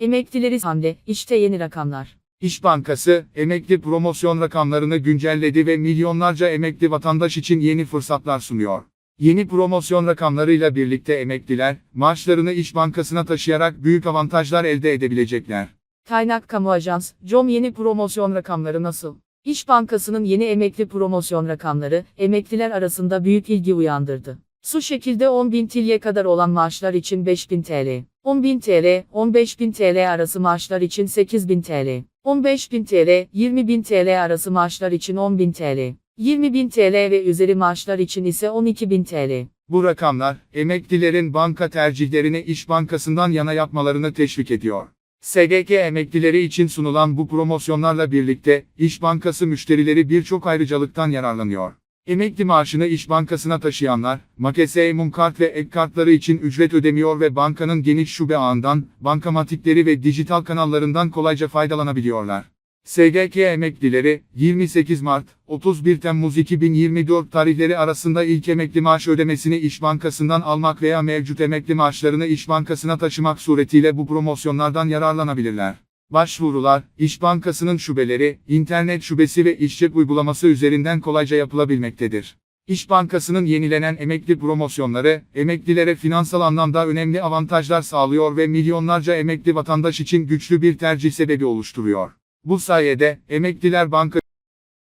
Emeklileri hamle, işte yeni rakamlar. İş Bankası, emekli promosyon rakamlarını güncelledi ve milyonlarca emekli vatandaş için yeni fırsatlar sunuyor. Yeni promosyon rakamlarıyla birlikte emekliler, maaşlarını İş Bankası'na taşıyarak büyük avantajlar elde edebilecekler. Kaynak Kamu Ajans, COM yeni promosyon rakamları nasıl? İş Bankası'nın yeni emekli promosyon rakamları, emekliler arasında büyük ilgi uyandırdı. Su şekilde 10.000 TL'ye kadar olan maaşlar için 5.000 TL, 10.000 TL, 15.000 TL arası maaşlar için 8.000 TL, 15.000 TL, 20.000 TL arası maaşlar için 10.000 TL, 20.000 TL ve üzeri maaşlar için ise 12.000 TL. Bu rakamlar, emeklilerin banka tercihlerini İş Bankası'ndan yana yapmalarını teşvik ediyor. SGK emeklileri için sunulan bu promosyonlarla birlikte, İş Bankası müşterileri birçok ayrıcalıktan yararlanıyor. Emekli maaşını İş Bankası'na taşıyanlar, Makese Emun kart ve ek kartları için ücret ödemiyor ve bankanın geniş şube ağından, bankamatikleri ve dijital kanallarından kolayca faydalanabiliyorlar. SGK emeklileri, 28 Mart, 31 Temmuz 2024 tarihleri arasında ilk emekli maaş ödemesini İş Bankası'ndan almak veya mevcut emekli maaşlarını İş Bankası'na taşımak suretiyle bu promosyonlardan yararlanabilirler. Başvurular, İş Bankası'nın şubeleri, internet şubesi ve işçek uygulaması üzerinden kolayca yapılabilmektedir. İş Bankası'nın yenilenen emekli promosyonları, emeklilere finansal anlamda önemli avantajlar sağlıyor ve milyonlarca emekli vatandaş için güçlü bir tercih sebebi oluşturuyor. Bu sayede, emekliler banka